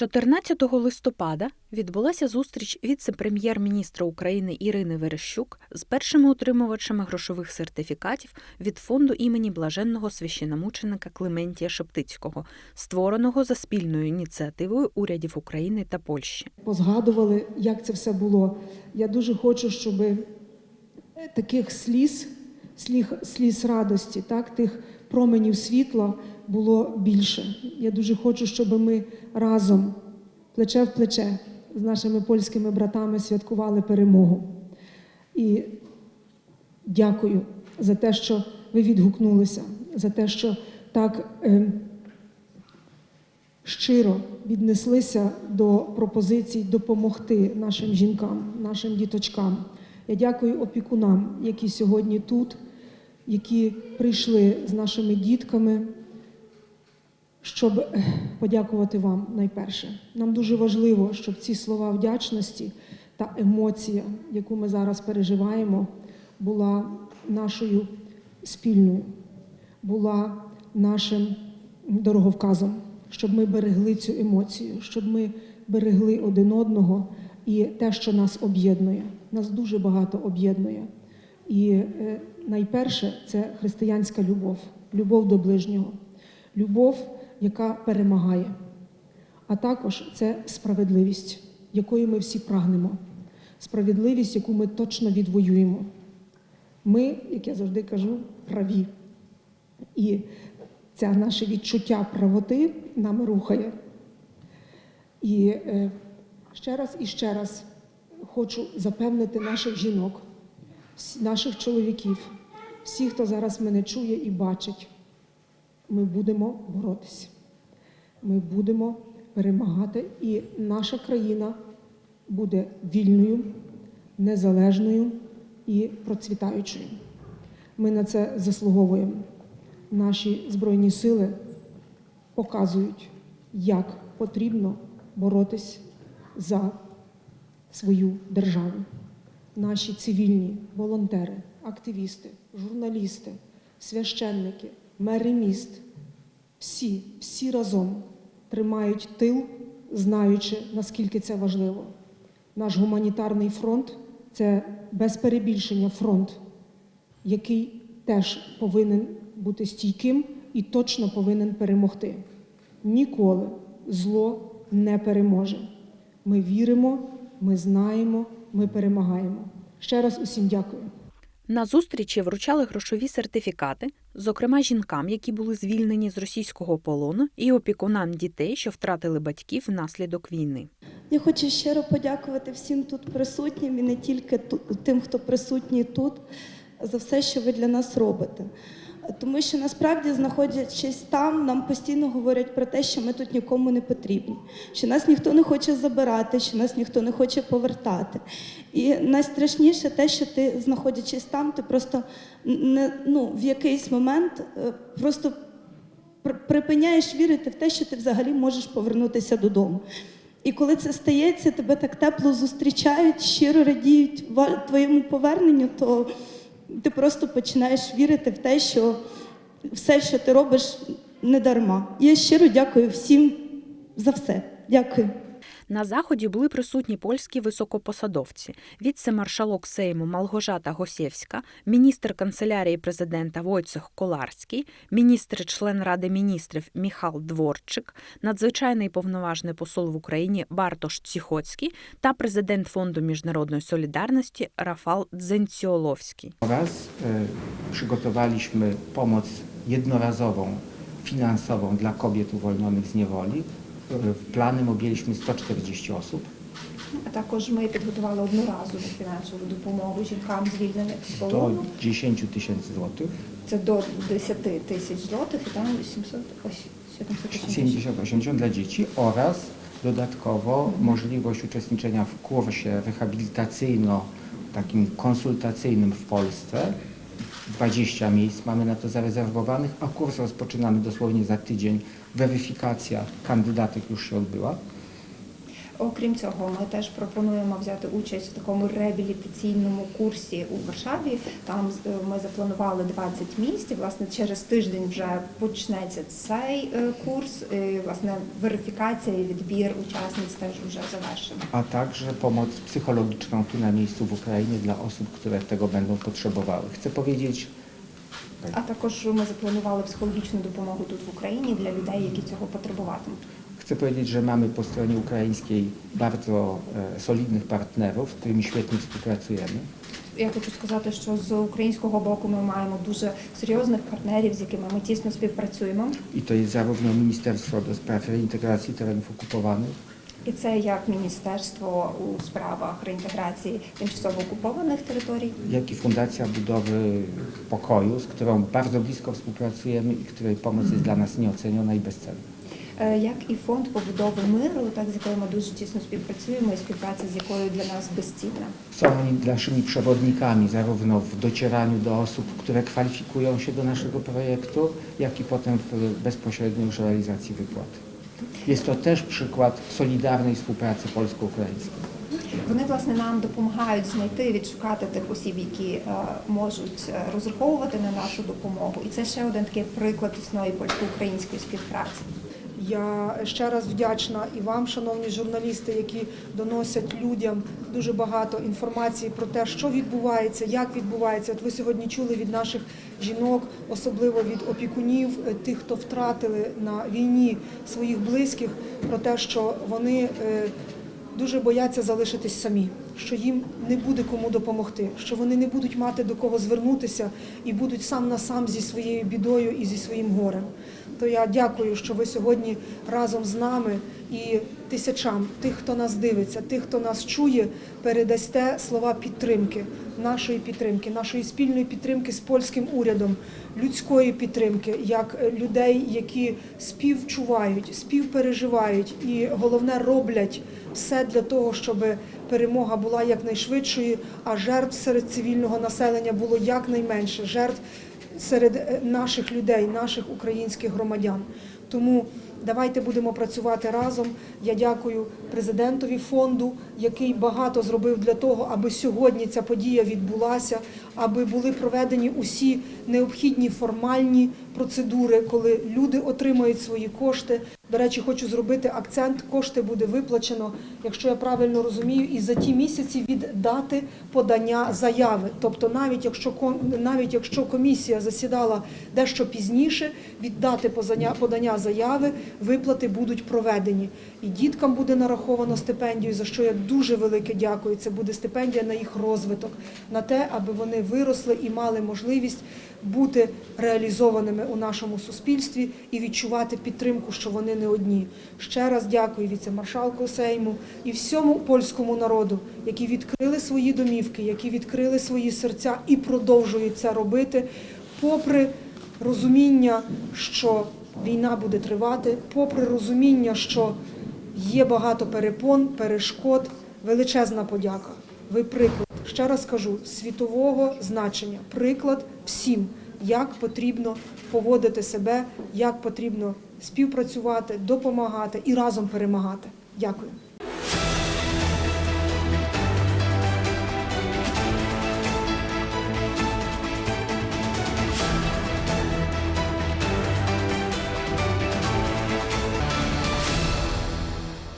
14 листопада відбулася зустріч віце-прем'єр-міністра України Ірини Верещук з першими отримувачами грошових сертифікатів від фонду імені блаженного священомученика Клементія Шептицького, створеного за спільною ініціативою урядів України та Польщі. позгадували, як це все було. Я дуже хочу, щоб таких сліз, сліз, сліз радості, так, тих променів світла було більше. Я дуже хочу, щоб ми разом, плече в плече, з нашими польськими братами святкували перемогу. І дякую за те, що ви відгукнулися, за те, що так. Е, щиро віднеслися до пропозицій допомогти нашим жінкам, нашим діточкам. Я дякую опікунам, які сьогодні тут, які прийшли з нашими дітками, щоб подякувати вам найперше. Нам дуже важливо, щоб ці слова вдячності та емоція, яку ми зараз переживаємо, була нашою спільною, була нашим дороговказом, щоб ми берегли цю емоцію, щоб ми берегли один одного і те, що нас об'єднує. Нас дуже багато об'єднує. І е, найперше це християнська любов, любов до ближнього, любов, яка перемагає. А також це справедливість, якої ми всі прагнемо, справедливість, яку ми точно відвоюємо. Ми, як я завжди кажу, праві. І це наше відчуття правоти нами рухає. І е, ще раз і ще раз хочу запевнити наших жінок, наших чоловіків, всіх, хто зараз мене чує і бачить, ми будемо боротися. Ми будемо перемагати, і наша країна буде вільною, незалежною і процвітаючою. Ми на це заслуговуємо. Наші збройні сили показують, як потрібно боротись за свою державу. Наші цивільні волонтери, активісти, журналісти, священники, мери міст всі, всі разом тримають тил, знаючи, наскільки це важливо. Наш гуманітарний фронт це без перебільшення фронт, який теж повинен бути стійким і точно повинен перемогти. Ніколи зло не переможе. Ми віримо, ми знаємо, ми перемагаємо. Ще раз усім дякую. На зустрічі вручали грошові сертифікати, зокрема жінкам, які були звільнені з російського полону, і опікунам дітей, що втратили батьків внаслідок війни. Я хочу щиро подякувати всім тут присутнім і не тільки тим, хто присутній тут, за все, що ви для нас робите. Тому що насправді, знаходячись там, нам постійно говорять про те, що ми тут нікому не потрібні, що нас ніхто не хоче забирати, що нас ніхто не хоче повертати. І найстрашніше те, що ти, знаходячись там, ти просто не, ну, в якийсь момент е, просто припиняєш вірити в те, що ти взагалі можеш повернутися додому. І коли це стається, тебе так тепло зустрічають, щиро радіють твоєму поверненню, то ти просто починаєш вірити в те, що все, що ти робиш, не дарма. Я щиро дякую всім за все. Дякую. На заході були присутні польські високопосадовці, віце-маршалок Сейму Малгожата Госєвська, міністр канцелярії президента Войцех Коларський, міністр член Ради міністрів Міхал Дворчик, надзвичайний повноважний посол в Україні Бартош Ціхоцький та президент Фонду міжнародної солідарності Рафал Дзенціоловський. Oraz e, przygotowaliśmy pomoc jednorazową, finansową dla kobiet uwolnionych z niewoli. E, W planem objęliśmy 140 osób. А також ми підготували одноразову фінансову допомогу жінкам звільнених з do полону. 10 tysięcy złotych. Це до 10 тисяч злотих, і там 700, ось 780. 70-80 dla dzieci oraz dodatkowo możliwość uczestniczenia w kursie rehabilitacyjno takim konsultacyjnym w Polsce. 20 miejsc mamy na to zarezerwowanych, a kurs rozpoczynamy dosłownie za tydzień. Weryfikacja kandydatek już się odbyła. Окрім цього, ми теж пропонуємо взяти участь в такому реабілітаційному курсі у Варшаві. Там е, ми запланували 20 місць. І, Власне, через тиждень вже почнеться цей е, курс. І, власне, верифікація і відбір учасниць теж вже завершено. a także pomoc psychologiczną tu na miejscu w Ukrainie dla osób, które tego będą potrzebowały. Chcę powiedzieć, А також ми запланували психологічну допомогу тут в Україні для людей, які цього потребуватимуть. chcę powiedzieć, że mamy po stronie ukraińskiej bardzo e, solidnych partnerów, z którymi świetnie współpracujemy. Я хочу сказати, що з українського боку ми маємо дуже серйозних партнерів, з якими ми тісно співпрацюємо. I to jest zarówno Ministerstwo do Spraw Reintegracji Terenów Okupowanych, І це як міністерство у справах реінтеграції тимчасово окупованих територій, jak i Fundacja Budowy Pokoju, z którą bardzo blisko współpracujemy i której pomoc jest dla nas nieoceniona i bezcenna. Е, як і фонд побудови миру, так з якою ми дуже тісно співпрацюємо, і співпраця з якою для нас безцінна. Są oni naszymi przewodnikami zarówno w docieraniu do osób, które kwalifikują się do naszego projektu, jak i potem w bezpośredniej już realizacji wypłaty. Jest to też przykład solidarnej współpracy polsko-ukraińskiej. Вони власне нам допомагають знайти, відшукати тих осіб, які е, можуть е, розраховувати на нашу допомогу. І це ще один такий приклад тісної польсько-української співпраці. Я ще раз вдячна і вам, шановні журналісти, які доносять людям дуже багато інформації про те, що відбувається, як відбувається. От ви сьогодні чули від наших жінок, особливо від опікунів, е, тих, хто втратили на війні своїх близьких, про те, що вони е, дуже бояться залишитись самі, що їм не буде кому допомогти, що вони не будуть мати до кого звернутися і будуть сам на сам зі своєю бідою і зі своїм горем. То я дякую, що ви сьогодні разом з нами і тисячам тих, хто нас дивиться, тих, хто нас чує, передасте слова підтримки, нашої підтримки, нашої спільної підтримки з польським урядом, людської підтримки, як людей, які співчувають, співпереживають і головне роблять все для того, щоб перемога була якнайшвидшою, а жертв серед цивільного населення було якнайменше. Жертв серед е, наших людей, наших українських громадян. Тому давайте будемо працювати разом. Я дякую президентові фонду, який багато зробив для того, аби сьогодні ця подія відбулася, аби були проведені усі необхідні формальні процедури, коли люди отримають свої кошти. До речі, хочу зробити акцент. Кошти буде виплачено, якщо я правильно розумію, і за ті місяці від дати подання заяви. Тобто, навіть якщо навіть якщо комісія засідала дещо пізніше, від дати подання заяви виплати будуть проведені. І діткам буде нараховано стипендію, за що я дуже велике дякую. Це буде стипендія на їх розвиток, на те, аби вони виросли і мали можливість бути реалізованими у нашому суспільстві і відчувати підтримку, що вони не одні. Ще раз дякую віце-маршалку Сейму і всьому польському народу, які відкрили свої домівки, які відкрили свої серця і продовжують це робити, попри розуміння, що війна буде тривати, попри розуміння, що є багато перепон, перешкод, величезна подяка. Ви приклад, ще раз кажу, світового значення, приклад всім, як потрібно поводити себе, як потрібно співпрацювати, допомагати і разом перемагати. Дякую.